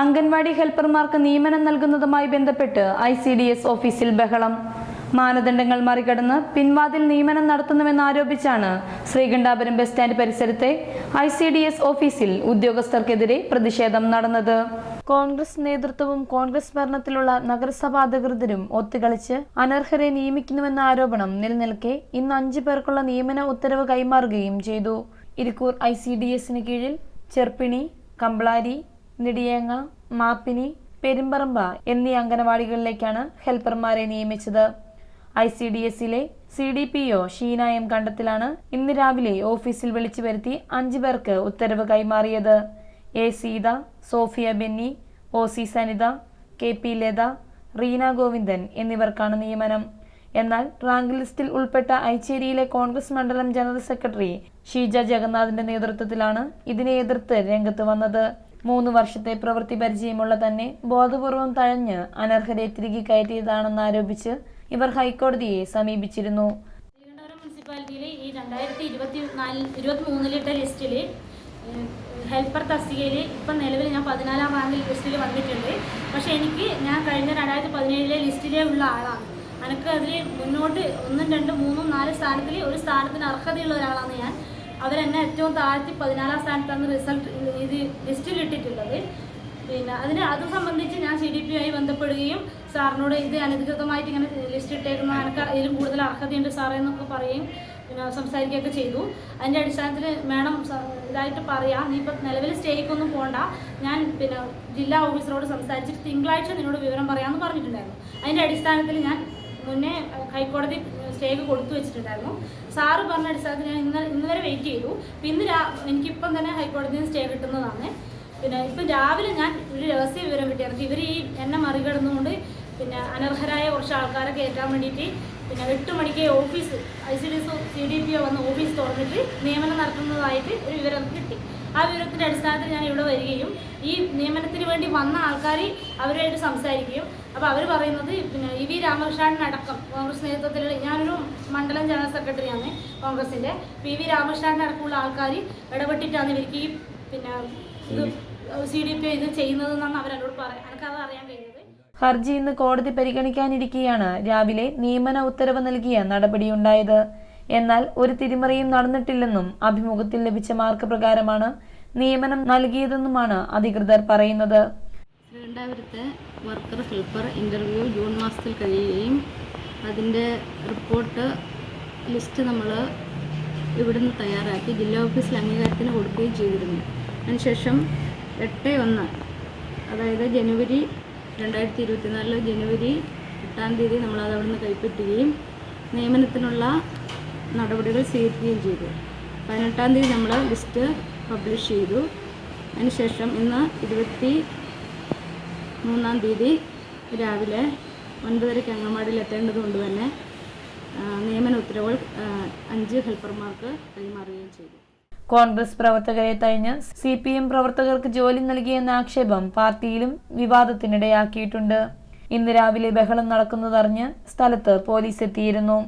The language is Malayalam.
അംഗൻവാടി ഹെൽപ്പർമാർക്ക് നിയമനം നൽകുന്നതുമായി ബന്ധപ്പെട്ട് ഐ സി ഡി എസ് ഓഫീസിൽ ബഹളം. മാനദണ്ഡങ്ങൾ മറികടന്ന് പിൻവാതിൽ നിയമനം നടത്തുന്നുവെന്നാരോപിച്ചാണ് ശ്രീകണ്ഠാപുരം ബസ് സ്റ്റാൻഡ് പരിസരത്തെ ഐ സി ഡി എസ് ഓഫീസിൽ ഉദ്യോഗസ്ഥർക്കെതിരെ പ്രതിഷേധം നടന്നത്. കോൺഗ്രസ് നേതൃത്വവും കോൺഗ്രസ് ഭരണത്തിലുള്ള നഗരസഭാ അധികൃതരും ഒത്തുകളിച്ച് അനർഹരെ നിയമിക്കുന്നുവെന്ന ആരോപണം നിലനിൽക്കെ ഇന്ന് അഞ്ചു പേർക്കുള്ള നിയമന ഉത്തരവ് കൈമാറുകയും ചെയ്തു. ഇരിക്കൂർ ഐ സി ഡി എസിന് കീഴിൽ ചെർപ്പിണി കമ്പ്ളാരി നെടിയേങ്ങ മാപ്പിനി പെരുമ്പറമ്പ എന്നീ അംഗനവാടികളിലേക്കാണ് ഹെൽപ്പർമാരെ നിയമിച്ചത്. ഐ സി ഡി എസിലെ C D P O Sheena M കണ്ടത്തിലാണ് ഇന്ന് രാവിലെ ഓഫീസിൽ വിളിച്ചു വരുത്തി അഞ്ചു പേർക്ക് ഉത്തരവ് കൈമാറിയത്. A Seetha Sophia Benny O C Sanitha K P Latha Reena Govindan എന്നിവർക്കാണ് നിയമനം. എന്നാൽ റാങ്ക് ലിസ്റ്റിൽ ഉൾപ്പെട്ട ഐച്ചേരിയിലെ കോൺഗ്രസ് മണ്ഡലം ജനറൽ സെക്രട്ടറി ഷീജ ജഗന്നാഥിന്റെ നേതൃത്വത്തിലാണ് ഇതിനെ എതിർത്ത് രംഗത്ത് വന്നത്. മൂന്ന് വർഷത്തെ പ്രവൃത്തി പരിചയമുള്ള തന്നെ ബോധപൂർവം തഴഞ്ഞ് അനർഹരെ തിരികെ കയറ്റിയതാണെന്ന് ആരോപിച്ച് ഇവർ ഹൈക്കോടതിയെ സമീപിച്ചിരുന്നു. തിരുവനന്തപുരം മുനിസിപ്പാലിറ്റിയിലെ ഈ രണ്ടായിരത്തി ഇരുപത്തി നാല് ഇരുപത്തി മൂന്നിലിട്ട ഹെൽപ്പർ തസ്തികയിൽ ഇപ്പം നിലവിൽ ഞാൻ പതിനാലാം റാങ്ക് ലിസ്റ്റിൽ വന്നിട്ടുണ്ട്. പക്ഷേ എനിക്ക് ഞാൻ കഴിഞ്ഞ രണ്ടായിരത്തി പതിനേഴിലെ ലിസ്റ്റിലേ ഉള്ള ആളാണ്. എനിക്ക് അതിൽ മുന്നോട്ട് ഒന്നും രണ്ടും മൂന്നും നാല് സ്ഥാനത്തിൽ ഒരു സ്ഥാനത്തിന് അർഹതയുള്ള ഒരാളാണ് ഞാൻ. അവരെന്നെ ഏറ്റവും താഴ്ത്തി പതിനാലാം സ്ഥാനത്താണ് റിസൾട്ട് ഇത് ലിസ്റ്റിൽ ഇട്ടിട്ടുള്ളത്. പിന്നെ അതിന് അത് സംബന്ധിച്ച് ഞാൻ സി ഡി പി ആയി ബന്ധപ്പെടുകയും സാറിനോട് ഇത് അനധികൃതമായിട്ട് ഇങ്ങനെ ലിസ്റ്റ് ഇട്ടേക്കുന്ന എനിക്ക് ഇതിലും കൂടുതൽ അർഹതയുണ്ട് സാറേ എന്നൊക്കെ പറയും പിന്നെ സംസാരിക്കുകയൊക്കെ ചെയ്തു. അതിന്റെ അടിസ്ഥാനത്തിൽ മാഡം ഇതായിട്ട് പറയാം നീ ഇപ്പം നിലവിൽ സ്റ്റേക്കൊന്നും പോകണ്ട ഞാൻ പിന്നെ ജില്ലാ ഓഫീസറോട് സംസാരിച്ചിട്ട് തിങ്കളാഴ്ച നിന്നോട് വിവരം പറയാമെന്ന് പറഞ്ഞിട്ടുണ്ടായിരുന്നു. അതിന്റെ അടിസ്ഥാനത്തിൽ ഞാൻ മുന്നേ ഹൈക്കോടതി സ്റ്റേക്ക് കൊടുത്തു വെച്ചിട്ടുണ്ടായിരുന്നു. സാറ് പറഞ്ഞ അടിസ്ഥാനത്തിൽ ഞാൻ ഇന്ന് ഇന്ന് വരെ വെയിറ്റ് ചെയ്തു ഇന്ന് രാ എനിക്കിപ്പം തന്നെ ഹൈക്കോടതിയിൽ നിന്ന് സ്റ്റേ കിട്ടുന്നതാണ്. പിന്നെ ഇപ്പം രാവിലെ ഞാൻ ഒരു രഹസ്യ വിവരം കിട്ടിയായിരുന്നു ഇവർ ഈ എന്നെ മറികടന്നുകൊണ്ട് പിന്നെ അനർഹരായ കുറച്ച് ആൾക്കാരെ കയറ്റാൻ വേണ്ടിയിട്ട് പിന്നെ എട്ട് മണിക്ക് office I C D C D P O വന്ന് ഓഫീസ് തുറന്നിട്ട് നിയമനം നടത്തുന്നതായിട്ട് ഒരു വിവരം കിട്ടി. ആ വിവരത്തിന്റെ അടിസ്ഥാനത്തിൽ ഞാൻ ഇവിടെ വരികയും ഈ നിയമനത്തിന് വേണ്ടി വന്ന ആൾക്കാർ അവരുമായിട്ട് സംസാരിക്കുകയും. അപ്പോൾ അവർ പറയുന്നത് പിന്നെ ഇ വി രാമകൃഷ്ണനടക്കം കോൺഗ്രസ് നേതൃത്വത്തിലുള്ള ഞാനൊരു മണ്ഡലം ജനറൽ സെക്രട്ടറിയാണ് കോൺഗ്രസിന്റെ പി വി രാമകൃഷ്ണൻ രാമകൃഷ്ണനടക്കമുള്ള ആൾക്കാർ ഇടപെട്ടിട്ടാണ് ഇവർക്ക് ഈ പിന്നെ ഇത് സി ഡി പി ഇത് ചെയ്യുന്നതെന്നാണ് അവരെന്നോട് പറയാം എനിക്കത് അറിയാൻ കഴിഞ്ഞത്. ഹർജി ഇന്ന് കോടതി പരിഗണിക്കാനിരിക്കെയാണ്. രാവിലെ നിയമന ഉത്തരവ് നൽകിയ നടപടിയുണ്ടായത്. എന്നാൽ ഒരു തിരിമറിയും നടന്നിട്ടില്ലെന്നും അഭിമുഖത്തിൽ ലഭിച്ച മാർക്ക് പ്രകാരമാണ് നിയമനം നൽകിയതെന്നുമാണ് അധികൃതർ പറയുന്നത്. ശ്രീകണ്ഠാപുരത്തെ വർക്കർ ഹെൽപ്പർ ഇന്റർവ്യൂ ജൂൺ മാസത്തിൽ കഴിയുകയും അതിന്റെ റിപ്പോർട്ട് ലിസ്റ്റ് നമ്മൾ ഇവിടുന്ന് തയ്യാറാക്കി ജില്ലാ ഓഫീസിൽ അംഗീകാരത്തിന് കൊടുക്കുകയും ചെയ്തിരുന്നു. അതിനുശേഷം എട്ട് ഒന്ന് അതായത് ജനുവരി രണ്ടായിരത്തി ഇരുപത്തിനാലിൽ ജനുവരി എട്ടാം തീയതി നമ്മളത് അവിടുന്ന് കൈപ്പറ്റുകയും നിയമനത്തിനുള്ള നടപടികൾ സ്വീകരിക്കുകയും ചെയ്തു. പതിനെട്ടാം തീയതി നമ്മൾ ലിസ്റ്റ് പബ്ലിഷ് ചെയ്തു. അതിനുശേഷം ഇന്ന് ഇരുപത്തി മൂന്നാം തീയതി രാവിലെ ഒൻപതരയ്ക്ക് അംഗൻവാടിയിൽ എത്തേണ്ടതുകൊണ്ട് തന്നെ നിയമന ഉത്തരവുകൾ അഞ്ച് ഹെൽപ്പർമാർക്ക് കൈമാറുകയും ചെയ്തു. കോൺഗ്രസ് പ്രവർത്തകരെ തഴിഞ്ഞ് സി പി എം പ്രവർത്തകർക്ക് ജോലി നൽകിയെന്ന ആക്ഷേപം പാർട്ടിയിലും വിവാദത്തിനിടയാക്കിയിട്ടുണ്ട്. ഇന്ന് രാവിലെ ബഹളം നടക്കുന്നതറിഞ്ഞ് സ്ഥലത്ത് പോലീസ് എത്തിയിരുന്നു.